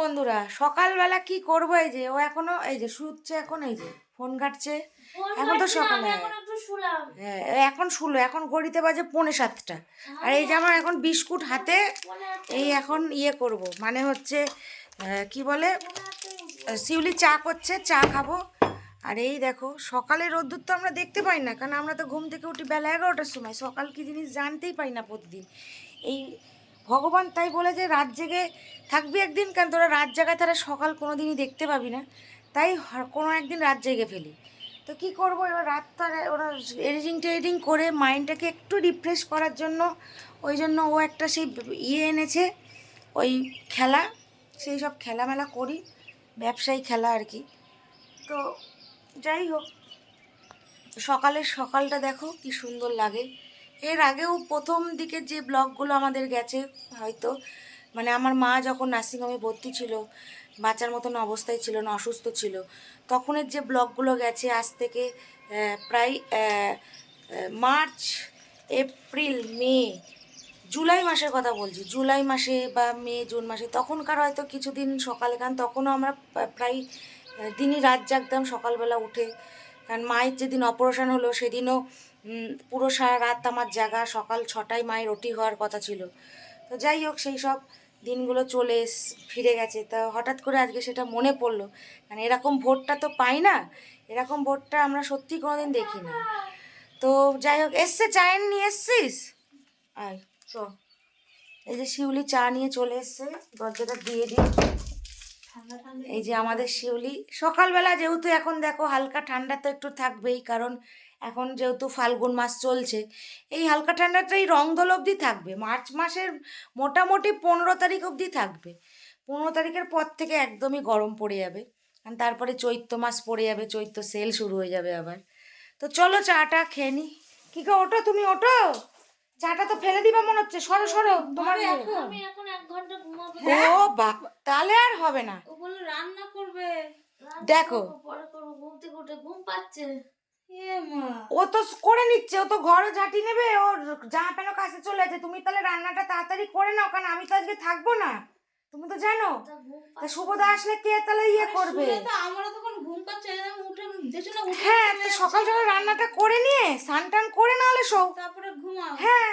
বন্ধুরা সকালবেলা কি করব এই যে? ও এখনও এই যে শুচ্ছে এখন এই যে ফোন ঘাটছে। এখন তো সকাল। হ্যাঁ এখন শুলো এখন ঘড়িতে বাজে পৌনে সাতটা। আর এই যে আমার এখন বিস্কুট হাতে এই এখন ইয়ে করব মানে হচ্ছে কি বলে? শিউলি চা করছে চা খাব। আর এই দেখো সকালে রোদ্দুর তো আমরা দেখতে পাই না কারণ আমরা তো ঘুম থেকে উঠি বেলা এগারোটার সময়। সকাল কি জিনিস জানতেই পারি না প্রতিদিন। এই ভগবান তাই বলে যে রাত জেগে থাকবি একদিন, কারণ তোরা রাত জাগায় তারা সকাল কোনো দিনই দেখতে পাবি না। তাই কোনো একদিন রাত জেগে ফেলি। তো কি করব? এবার রাত তো আর ওরা এডিটিং টেডিটিং করে মাইন্ডটাকে একটু রিফ্রেশ করার জন্য ওই জন্য ও একটা সেই ইয়ে এনেছে, ওই খেলা, সেই সব খেলামেলা করি, ব্যবসায়ী খেলা আর কি। তো যাই হোক, সকালের সকালটা দেখো কি সুন্দর লাগে। এর আগেও প্রথম দিকে যে ব্লগগুলো আমাদের গেছে, হয়তো মানে আমার মা যখন নার্সিংহোমে ভর্তি ছিল, বাচ্চার মতন অবস্থায় ছিল না, অসুস্থ ছিল, তখনের যে ব্লগগুলো গেছে আজ থেকে প্রায় মার্চ, এপ্রিল, মে, জুলাই মাসের কথা বলছি, জুলাই মাসে বা মে, জুন মাসে, তখনকার হয়তো কিছুদিন সকালে, কারণ তখনও আমরা প্রায় দিনই রাত জাগতাম সকালবেলা উঠে, কারণ মায়ের যেদিন অপারেশন হলো, সেদিনও পুরো সারা রাত আমার জাগা, সকাল ছটায় মায়ের ওটি হওয়ার কথা ছিল। তো যাই হোক, সেই সব দিনগুলো চলে এস- ফিরে গেছে। তা হঠাৎ করে আজকে সেটা মনে পড়ল। মানে এরকম ভোটটা তো পাই না। এরকম ভোটটা আমরা সত্যি কোনোদিন দেখি না তো যাই হোক, এসছে চায়ের নিয়ে এসছিস? আয়, চ। এই যে শিউলি চা নিয়ে চলে এসছে, দরজাটা দিয়ে দিই। এই যে আমাদের শিউলি, সকালবেলা যেহেতু এখন দেখো হালকা ঠান্ডা তো একটু থাকবেই, কারণ এখন যেহেতু ফাল্গুন মাস চলছে এই হালকা ঠান্ডাটা এই রংদোল অবধি থাকবে। মার্চ মাসের মোটামুটি পনেরো তারিখ অবধি থাকবে। পনেরো তারিখের পর থেকে একদমই গরম পড়ে যাবে। কারণ তারপরে চৈত্র মাস পড়ে যাবে চৈত্র সেল শুরু হয়ে যাবে আবার। তো চলো চাটা খেয়ে নি। কি গো ওঠো তুমি ওটো চাটা তো ফেলে দিবা মনে হচ্ছে। সরো সরো তোমার আমি এখন এক ঘণ্টা ঘুমাবো। ও বাপ তাহলে আর হবে না। ও রান্না করবে। দেখো। পরে করব। ঘুম থেকে উঠে ঘুম পাচ্ছে। ও তো করে নিচ্ছে ও তো ঘরে ঝাঁটি নেবে ওর জামা প্যান্ট কাছে চলে আছে তুমি তাহলে রান্নাটা তাড়াতাড়ি করে নাও কারণ আমি তো আজকে থাকব না। তুমি তো জানো শুভদা আসলে কে তাহলে ইয়ে করবে? আমারও তখন ঘুম পাচ্ছে উঠে হ্যাঁ সকাল সকাল রান্নাটা করে নিয়ে স্নান টান করে না হলে শো তারপরে ঘুমাও। হ্যাঁ।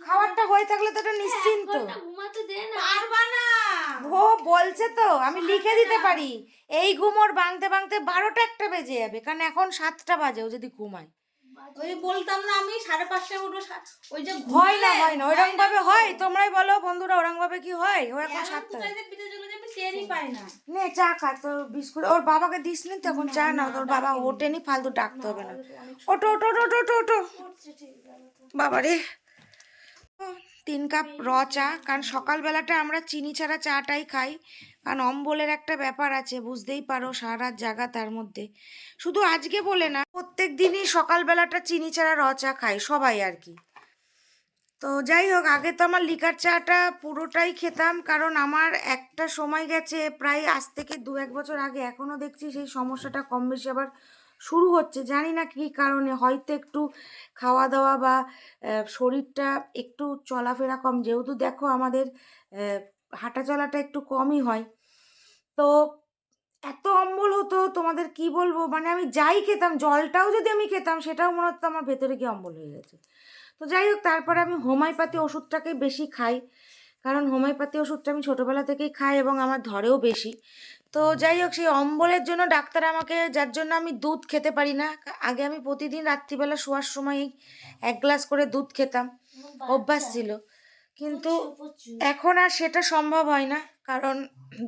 খাবারটা হয়ে থাকলে তো এটা নিশ্চিন্ত। ঘুমাতে দে না। পারবা না ও বলছে তো আমি লিখে দিতে পারি। এই ঘুম ওর ভাঙতে ভাঙতে বারোটা একটা বেজে যাবে কারণ এখন সাতটা বাজে ও যদি ঘুমায়। ওই বলতাম না আমি সাড়ে পাঁচটায় উঠবো ওই যে হয় না হয় না ওইরকম ভাবে হয় তোমরাই বলো বন্ধুরা ওরকম ভাবে কি হয়? ও এখন সাতটা না। নে চা খা তো বিস্কুট ওর বাবাকে দিস নি তখন চা না তোর বাবা ওঠেনি ফালতু ডাকতে হবে না। ওটো ওটো ওটো ওটো ওটো বাবা রে তিন কাপ র চা, কারণ সকালবেলাটা আমরা চিনি ছাড়া চাটাই খাই। কারণ অম্বলের একটা ব্যাপার আছে, বুঝতেই পারো সারা রাত জাগা তার মধ্যে। শুধু আজকে বলে না, প্রত্যেক দিনই সকালবেলাটা চিনি ছাড়া র চা খাই, সবাই আর কি। তো যাই হোক, আগে তো আমার লিকার চাটা পুরোটাই খেতাম, কারণ আমার একটা সময় গেছে প্রায় আজ থেকে দু এক বছর আগে এখনও দেখছি সেই সমস্যাটা কম বেশি আবার শুরু হচ্ছে। জানি না কী কারণে, হয়তো একটু খাওয়া দাওয়া বা শরীরটা একটু চলাফেরা কম। যেহেতু দেখো আমাদের হাঁটা চলাটা একটু কমই হয়। তো এত অম্বল হতো তোমাদের কি বলব? মানে আমি যাই খেতাম, জলটাও যদি আমি খেতাম, সেটাও মনে হতো আমার ভেতরে গিয়ে অম্বল হয়ে গেছে। তো যাই হোক, তারপরে আমি হোমিওপ্যাথি ওষুধটাকে বেশি খাই। কারণ হোমিওপ্যাথি ওষুধটা আমি ছোটোবেলা থেকেই খাই এবং আমার ধরেও বেশি। তো যাই হোক সেই অম্বলের জন্য ডাক্তার আমাকে যার জন্য আমি দুধ খেতে পারি না আগে আমি প্রতিদিন রাত্রিবেলা শোয়ার সময় এক গ্লাস করে দুধ খেতাম অভ্যাস ছিল। কিন্তু এখন আর সেটা সম্ভব হয় না কারণ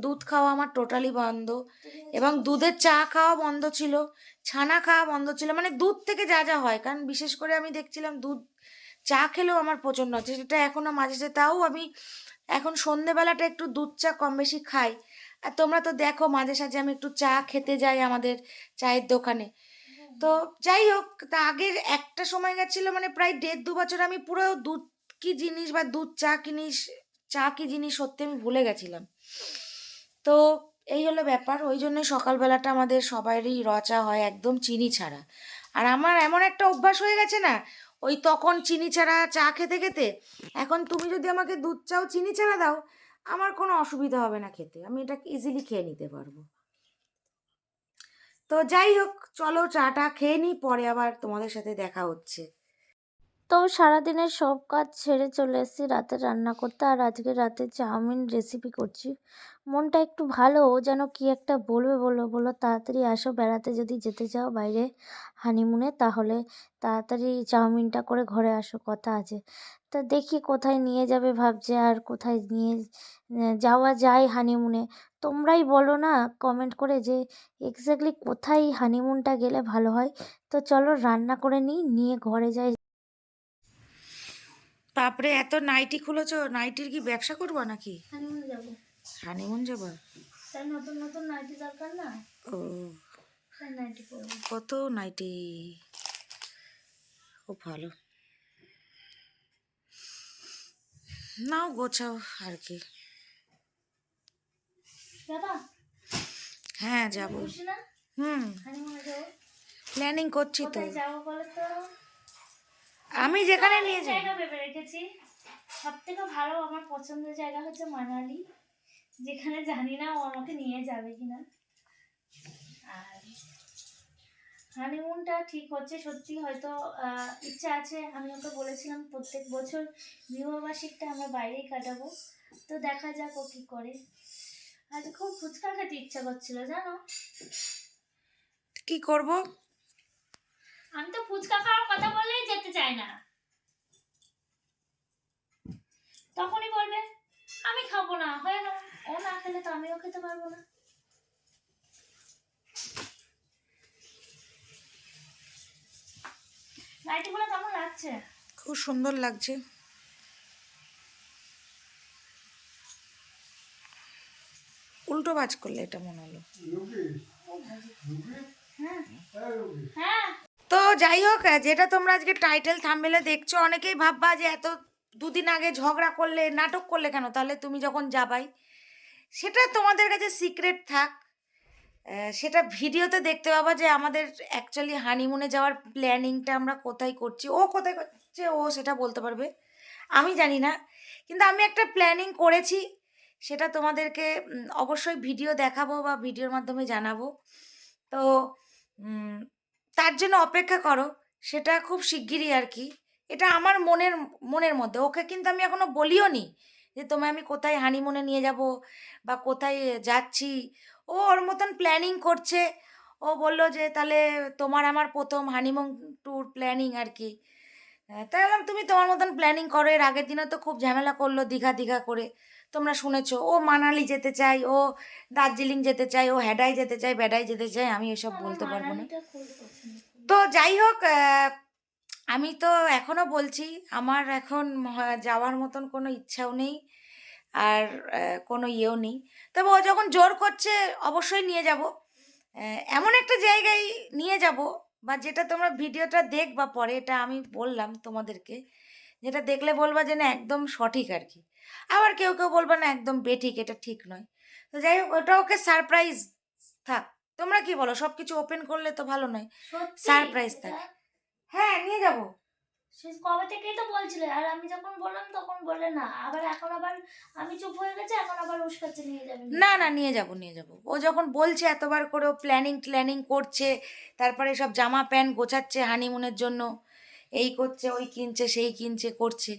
দুধ খাওয়া আমার টোটালি বন্ধ এবং দুধের চা খাওয়া বন্ধ ছিল ছানা খাওয়া বন্ধ ছিল মানে দুধ থেকে যা যা হয়। কারণ বিশেষ করে আমি দেখছিলাম দুধ চা খেলেও আমার প্রচণ্ড আছে সেটা এখনও মাঝে সাঝে তাও আমি এখন সন্ধেবেলাটা একটু দুধ চা কম বেশি খাই। আর তোমরা তো দেখো মাঝে সাঝে আমি একটু চা খেতে যাই আমাদের চায়ের দোকানে। তো যাই হোক তা আগের একটা সময় গেছিল মানে প্রায় দেড় দু বছর আমি পুরো দুধ কি জিনিস বা দুধ চা কিনিস চা কি জিনিস সত্যি আমি ভুলে গেছিলাম। তো এই হলো ব্যাপার ওই জন্য সকালবেলাটা আমাদের সবারই রচা হয় একদম চিনি ছাড়া। আর আমার এমন একটা অভ্যাস হয়ে গেছে না, ওই তখন চিনি ছাড়া চা খেতে খেতে, এখন তুমি যদি আমাকে দুধ চাও, চিনি ছাড়া দাও, আমার কোনো অসুবিধা হবে না খেতে। আমি এটা ইজিলি খেয়ে নিতে পারব। তো যাই হোক, চলো চাটা খেয়ে নিই, পরে আবার তোমাদের সাথে দেখা হচ্ছে। তো সারাদিনের সব কাজ ছেড়ে চলে এসেছি, রাতে রান্না করতে, আর আজকে রাতে চাউমিন রেসিপি করছি। মনটা একটু ভালো ও যেন কি একটা বলবে বলো বলো তাড়াতাড়ি আসো বেড়াতে যদি যেতে চাও বাইরে হানিমুনে তাহলে তাড়াতাড়ি চাউমিনটা করে ঘরে আসো কথা আছে। তা দেখি কোথায় নিয়ে যাবে ভাবছে আর কোথায় নিয়ে যাওয়া যায় হানিমুনে। তোমরাই বলো না কমেন্ট করে যে এক্স্যাক্টলি কোথায় হানিমুনটা গেলে ভালো হয়। তো চলো রান্না করে নিই নিয়ে ঘরে যাই। তারপরে এত নাইটি খুলেছো নাইটির কি ব্যবসা করব নাকি? হানিমুনে যাব। হানিমুন যাবা? তাই নতুন নতুন নাইটি দরকার না? ও। তাই নাইটি পরবো। কত নাইটি? খুব ভালো। নাও গোছাও আর কি। যাবা? হ্যাঁ যাব। হুম। প্ল্যানিং করছি তো। কোথায় যাব বলো তো? আমি যেখানে নিয়ে যাই জায়গা ভেবে রেখেছি। সব থেকে ভালো আমার পছন্দের জায়গা হচ্ছে মানালি। যেখানে জানি না ও আমাকে নিয়ে যাবে কিনা। আর হানিমুনটা ঠিক হচ্ছে সত্যি হয়তো ইচ্ছা আছে। আমি ওকে বলেছিলাম প্রত্যেক বছর বিবাহবার্ষিকটা আমরা বাইরেই কাটাবো। তো দেখা যাক ও কী করে। আজ খুব ফুচকা খেতে ইচ্ছা করছিল জানো? কি করব? আমি তো ফুচকা খাওয়ার কথা বললেই যেতে চাই না তখনই বলবে আমি খাব না হয়ে গেল ও না খেলে তো আমিও খেতে পারব না। নাইটিগুলো কেমন লাগছে? খুব সুন্দর লাগছে। উল্টো বাজ করলে এটা মনে হলো। হ্যাঁ। হ্যাঁ। তো যাই হোক যেটা তোমরা আজকে টাইটেল থাম্বেলে দেখছ অনেকেই ভাববা যে এত দুদিন আগে ঝগড়া করলে নাটক করলে কেন? তাহলে তুমি যখন যাবাই সেটা তোমাদের কাছে সিক্রেট থাক। সেটা ভিডিওতে দেখতে পাবা যে আমাদের অ্যাকচুয়ালি হানিমুনে যাওয়ার প্ল্যানিংটা আমরা কোথায় করছি। ও কোথায় করছে, ও সেটা বলতে পারবে। আমি জানি না, কিন্তু আমি একটা প্ল্যানিং করেছি। সেটা তোমাদেরকে অবশ্যই ভিডিও দেখাবো বা ভিডিওর মাধ্যমে জানাব। তো তার জন্য অপেক্ষা করো। সেটা খুব শিগগিরই আর কি। এটা আমার মনের মনের মধ্যে। ওকে কিন্তু আমি এখনও বলিও নি যে তোমায় আমি কোথায় হানিমুনে নিয়ে যাব? বা কোথায় যাচ্ছি? ও ওর মতন প্ল্যানিং করছে। ও বলল যে তাহলে তোমার আমার প্রথম হানিমুন ট্যুর প্ল্যানিং আর কি। তাই বললাম তুমি তোমার মতন প্ল্যানিং করো। এর আগের দিনে তো খুব ঝামেলা করল দীঘা দীঘা করে। তোমরা শুনেছো ও মানালি যেতে চাই ও দার্জিলিং যেতে চাই ও হেডাই যেতে চাই বেডাই যেতে চাই আমি এসব বলতে পারব না। তো যাই হোক আমি তো এখনও বলছি আমার এখন যাওয়ার মতন কোনো ইচ্ছাও নেই আর কোনো ইয়েও নেই। তবে ও যখন জোর করছে অবশ্যই নিয়ে যাব। এমন একটা জায়গায় নিয়ে যাব বা যেটা তোমরা ভিডিওটা দেখবা পরে এটা আমি বললাম তোমাদেরকে যেটা দেখলে বলবা যে না একদম সঠিক আর কি। আবার কেউ কেউ বলবা না একদম বেঠিক এটা ঠিক নয়। তো যাই হোক ওটা ওকে সারপ্রাইজ থাক। তোমরা কি বলো সব কিছু ওপেন করলে তো ভালো নয়। সারপ্রাইজ? থাকে। হ্যাঁ নিয়ে যাব। সে কবে থেকেই তো বলছিলে? আর আমি যখন বললাম তখন বললে না। আবার এখন আবার আমি চুপ হয়ে গেছে এখন আবার উস্কাচ্ছে নিয়ে যাবে। না না নিয়ে যাব নিয়ে যাব। ও যখন বলছে এতবার করে ও প্ল্যানিং প্ল্যানিং করছে তারপরে সব জামা প্যান্ট গোছাচ্ছে হানিমুনের জন্য এই করছে ওই কিনছে সেই কিনছে করছে।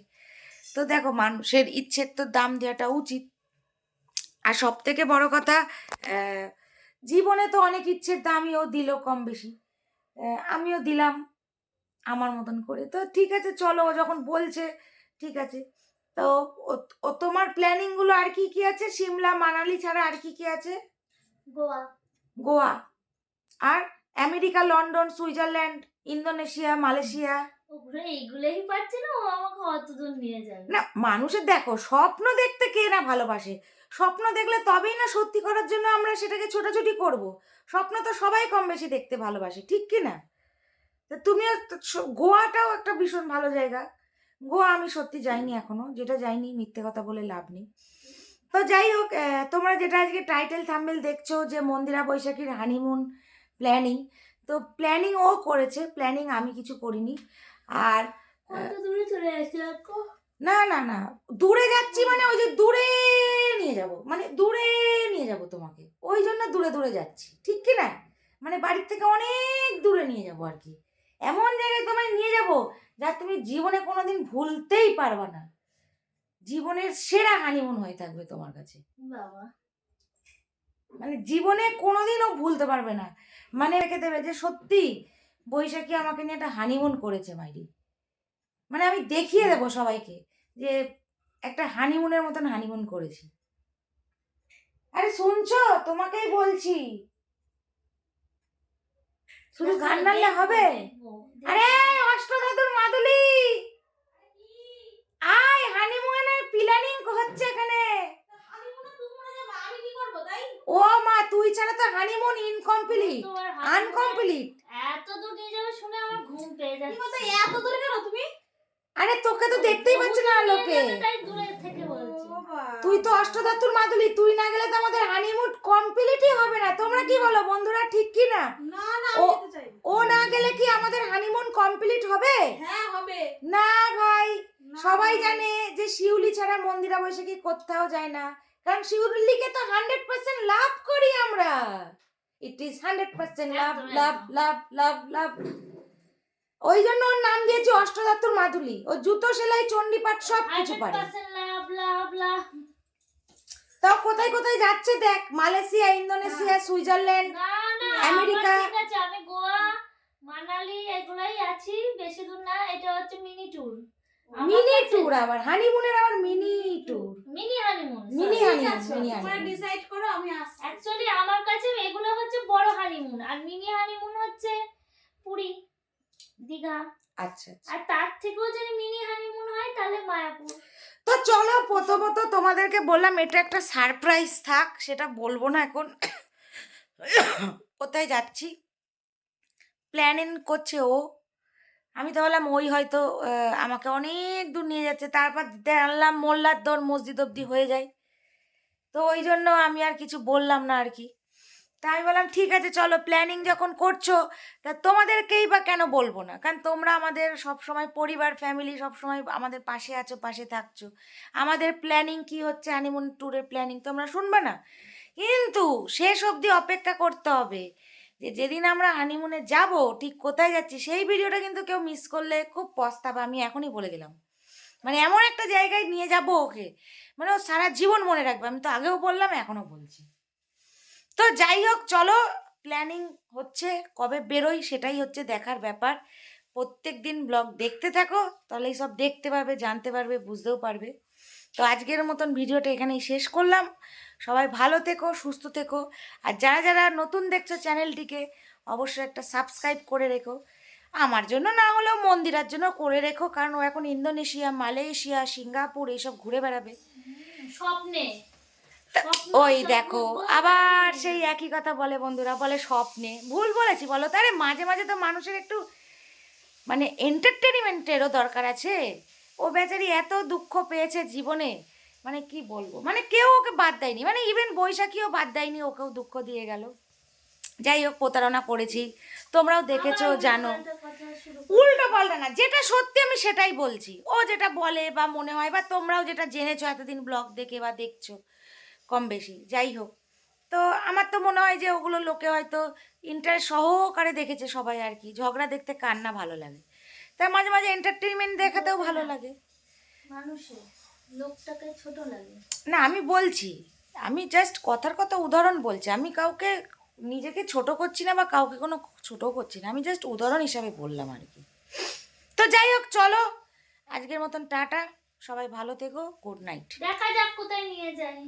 তো দেখো মানুষের ইচ্ছের তো দাম দেওয়াটা উচিত। আর সব থেকে বড় কথা জীবনে তো অনেক ইচ্ছের দামই ও দিল কম বেশি। আমিও দিলাম। আমার মতন করে। তো ঠিক আছে চলো ও যখন বলছে ঠিক আছে। তো ও- তোমার প্ল্যানিংগুলো আর কি কি আছে? সিমলা মানালি ছাড়া আর কি কি আছে? গোয়া। গোয়া। আর America London Switzerland Indonesia Malaysia. ওগুলো এইগুলোই পাচ্ছে না ও আমাকে অত দূর নিয়ে যাবে। না মানুষের দেখো স্বপ্ন দেখতে কে না ভালোবাসে? স্বপ্ন দেখলে তবেই না সত্যি করার জন্য আমরা সেটাকে ছোটাছুটি করব। স্বপ্ন তো সবাই কম বেশি দেখতে ভালোবাসে ঠিক কি না? তা তুমিও গোয়াটাও একটা ভীষণ ভালো জায়গা। গোয়া আমি সত্যি যাইনি এখনও যেটা যাইনি মিথ্যে কথা বলে লাভ নেই। তো যাই হোক তোমরা যেটা আজকে টাইটেল থাম্বেল দেখছ যে মন্দিরা বৈশাখীর হানিমুন প্ল্যানিং তো প্ল্যানিং ও করেছে প্ল্যানিং আমি কিছু করিনি। আর না না না দূরে যাচ্ছি মানে ওই যে দূরে নিয়ে যাব মানে দূরে নিয়ে যাব তোমাকে। ওই জন্য দূরে দূরে যাচ্ছি ঠিক কি না? মানে বাড়ির থেকে অনেক দূরে নিয়ে যাব আর কি। এমন জায়গায় তোমায় নিয়ে যাব যা তুমি জীবনে কোনোদিন ভুলতেই পারবে না। জীবনের সেরা হানিমুন হয়ে থাকবে তোমার কাছে। বাবা। মানে জীবনে কোনোদিনও ভুলতে পারবে না। মানে রেখে দেবে যে সত্যি বৈশাখী আমাকে নিয়ে একটা হানিমুন করেছে মাইরি। মানে আমি দেখিয়ে দেবো সবাইকে যে একটা হানিমুনের মতন হানিমুন করেছি। আরে শুনছো? তোমাকেই বলছি। শুধু গান নাড়লে হবে? আরে অষ্টধাতুর মাদুলি! আয় হানিমুনের প্ল্যানিং হচ্ছে এখানে। আমি কি করব তাই ও মা তুই ছাড়া তো হানিমুন ইনকমপ্লিট আনকমপ্লিট এত দূর নিয়ে যাবে শুনে আমার ঘুম পেয়ে কি যাচ্ছে। বলতো এত দূরে কেন তুমি? আরে তোকে তো দেখতেই পাচ্ছে না লোকে তাই দূরে থেকে বলছি। তুই তো অষ্টধাতুর মাদুলি তুই না গেলে তো আমাদের হানিমুন কমপ্লিটই হবে না। তোমরা কি বলো বন্ধুরা ঠিক কি না না না ও- না গেলে কি আমাদের হানিমুন কমপ্লিট হবে? হ্যাঁ হবে। না ভাই সবাই জানে যে শিউলি ছাড়া মন্দিরা বৈশাখী কোথাও যায় না। কারণ শিউলিকে তো হান্ড্রেড পার্সেন্ট লাভ করি আমরা। It is hundred percent love love love love love. ওই জন্য ওর নাম দিয়েছি অষ্টধাতুর মাদুলি। ও জুতো সেলাই চণ্ডীপাঠ সব কিছু পারে। তাও কোথায় কোথায় যাচ্ছে দেখ? Malaysia Indonesia Switzerland America. আমি গোয়া। বেশি দূর না এটা হচ্ছে মিনি ট্যুর মিনি ট্যুর আবার হানিমুনের আবার mini tour mini honeymoon mini honeymoon mini তোমরা ডিসাইড করো আমি আসছি। অ্যাকচুয়ালি আমার কাছে এগুলো হচ্ছে বড় হানিমুন আর মিনি হানিমুন হচ্ছে পুরী দীঘা। আচ্ছা আচ্ছা। আর তার থেকেও যদি মিনি হানিমুন হয় তাহলে মায়াপুর। তো চলো প্রথমত তোমাদেরকে বললাম এটা একটা সারপ্রাইজ থাক সেটা বলব না এখন। কোথায় যাচ্ছি? প্ল্যানিং করছে ও। আমি তো বললাম ওই হয়তো আমাকে অনেক দূর নিয়ে যাচ্ছে। তারপর জানলাম মোল্লার দর মসজিদ অবধি হয়ে যায়। তো ওই জন্য আমি আর কিছু বললাম না আর কি। তা আমি বললাম, ঠিক আছে, চলো প্ল্যানিং যখন করছ, তা তোমাদেরকেই বা কেন বলব না? কারণ তোমরা আমাদের সব সময় পরিবার ফ্যামিলি সব সময় আমাদের পাশে আছো, পাশে থাকছো। আমাদের প্ল্যানিং কি হচ্ছে? হানিমুন ট্যুরের প্ল্যানিং তোমরা শুনবে না? কিন্তু শেষ অবধি অপেক্ষা করতে হবে। যে যেদিন আমরা হানিমুনে যাব, ঠিক কোথায় যাচ্ছি, সেই ভিডিওটা কিন্তু কেউ মিস করলে খুব পস্তাবে, আমি এখনই বলে দিলাম। মানে এমন একটা জায়গায় নিয়ে যাব ওকে। মানে ও সারা জীবন মনে রাখবে, আমি তো আগেও বললাম, এখনও বলছি। তো যাই হোক, চলো প্ল্যানিং হচ্ছে, কবে বেরোই সেটাই হচ্ছে দেখার ব্যাপার। প্রত্যেক দিন ব্লগ দেখতে থাকো তাহলে সব দেখতে পারবে জানতে পারবে বুঝতেও পারবে। তো আজকের মতন ভিডিওটা এখানেই শেষ করলাম। সবাই ভালো থেকো সুস্থ থেকো। আর যারা যারা নতুন দেখছ চ্যানেলটিকে অবশ্যই একটা সাবস্ক্রাইব করে রেখো। আমার জন্য না হলেও মন্দিরার জন্য করে রেখো কারণ ও এখন ইন্দোনেশিয়া মালয়েশিয়া সিঙ্গাপুর এইসব ঘুরে বেড়াবে। স্বপ্নে। ওই দেখো আবার সেই একই কথা বলে বন্ধুরা বলে স্বপ্নে। ভুল বলেছি বলো তারে মাঝে মাঝে তো মানুষের একটু মানে এন্টারটেনমেন্টেরও দরকার আছে। ও বেচারি এত দুঃখ পেয়েছে জীবনে মানে কি বলব? মানে কেউ ওকে বাদ দেয়নি মানে ইভেন বৈশাখীও বাদ দেয়নি ওকেও দুঃখ দিয়ে গেল। যাই হোক প্রতারণা করেছি। তোমরাও দেখেছ জানো। উল্টো পাল্টা না যেটা সত্যি আমি সেটাই বলছি। ও যেটা বলে বা মনে হয় বা তোমরাও যেটা জেনেছো এতদিন ব্লগ দেখে বা দেখছ কম বেশি। যাই হোক তো আমার তো মনে হয় যে ওগুলো লোকে হয়তো ইন্টারেস্ট সহকারে দেখেছে সবাই আর কি ঝগড়া দেখতে কার না ভালো লাগে। তাই মাঝে মাঝে এন্টারটেনমেন্ট দেখাতেও ভালো লাগে। মানুষের। লোকটাকে ছোট লাগে। না আমি বলছি আমি জাস্ট কথার কথা উদাহরণ বলছি। আমি কাউকে নিজেকে ছোট করছি না বা কাউকে কোনো ছোট করছি না। আমি জাস্ট উদাহরণ হিসাবে বললাম আর কি তো যাই হোক চলো। আজকের মতন টাটা। সবাই ভালো থেকো। Good night. দেখা যাক কোথায় নিয়ে যায়